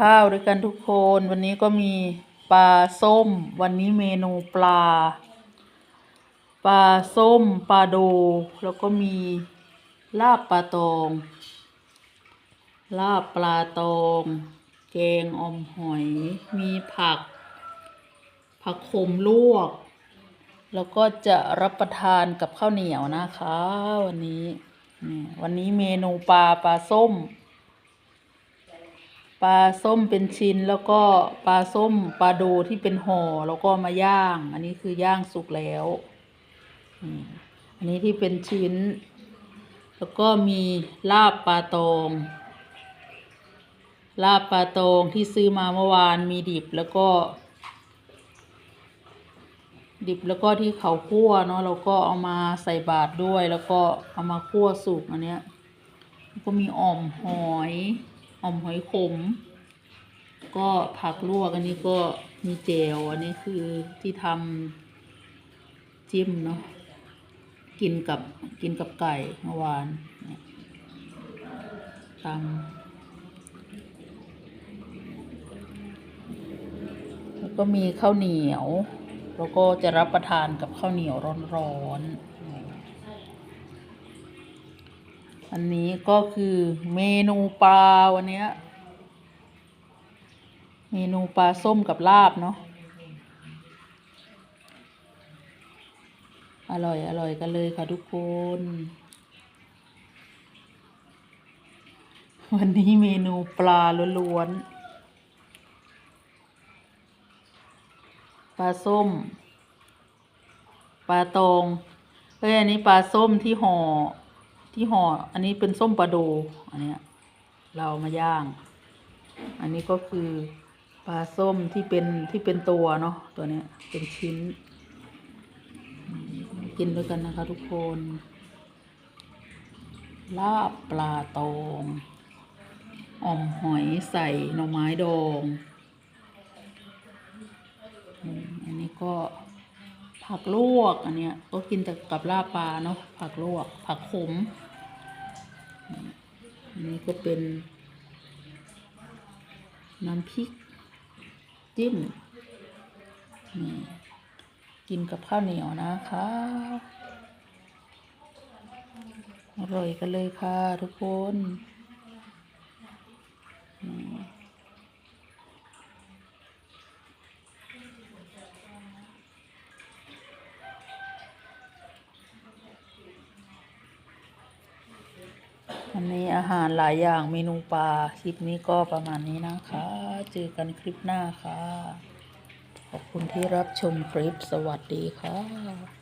ข้าวด้วยกันทุกคน วันนี้ก็มีปลาส้ม วันนี้เมนูปลา ปลาส้มปลาโด แล้วก็มีลาบปลาตอง ลาบปลาตอง แกงอมหอย มีผัก ผักขมลวก แล้วก็จะรับประทานกับข้าวเหนียวนะคะ วันนี้ วันนี้เมนูปลาปลาส้ม ปลาส้มเป็นชิ้นแล้วก็ปลาส้มปลาโดที่เป็นห่อแล้วก็มาย่าง อันนี้คือย่างสุกแล้วอันนี้ที่เป็นชิ้น แล้วก็มีลาบปลาตองลาบปลาตองที่ซื้อมาเมื่อวานมีดิบแล้วก็ ดิบแล้วก็ที่เขาคั่วเนาะเราก็เอามาใส่บาตรด้วย แล้วก็เอามาคั่วสุกอันเนี้ยก็มีอ่อมหอย ออมหอยขม ก็ผักลวกอันนี้ก็มีเจลอันนี้คือที่ทำจิ้มเนาะกินกับกินกับไก่เมื่อวานตำแล้วก็มีข้าวเหนียว แล้วก็จะรับประทานกับข้าวเหนียวร้อนๆ อันนี้ก็คือเมนูปลาวันนี้เมนูปลาส้มกับลาบเนาะอร่อยอร่อยกันเลยค่ะทุกคน วันนี้เมนูปลาล้วนๆปลาส้ม ปลาตองเอ้ยอันนี้ปลาส้มที่ห่อ ที่ห่ออันนี้เป็นส้มปลาโดอันเนี้ยเรามาย่าง อันนี้ก็คือปลาส้มที่เป็นที่เป็นตัวเนาะตัวเนี้ยเป็นชิ้น กินด้วยกันนะคะทุกคน ลาบปลาตองอ่อมหอยใส่หน่อไม้ดอง อันนี้ก็ ผักลวกอันเนี้ยก็กินแต่กับลาบปลาเนาะผักลวก ผักขม อันนี้ก็เป็น น้ำพริก จิ้มนี่กินกับข้าวเหนียวนะคะอร่อยกันเลยค่ะทุกคน อันนี้อาหารหลายอย่างเมนูปลาคลิปนี้ก็ประมาณนี้นะคะ เจอกันคลิปหน้าค่ะ ขอบคุณที่รับชมคลิปสวัสดีค่ะ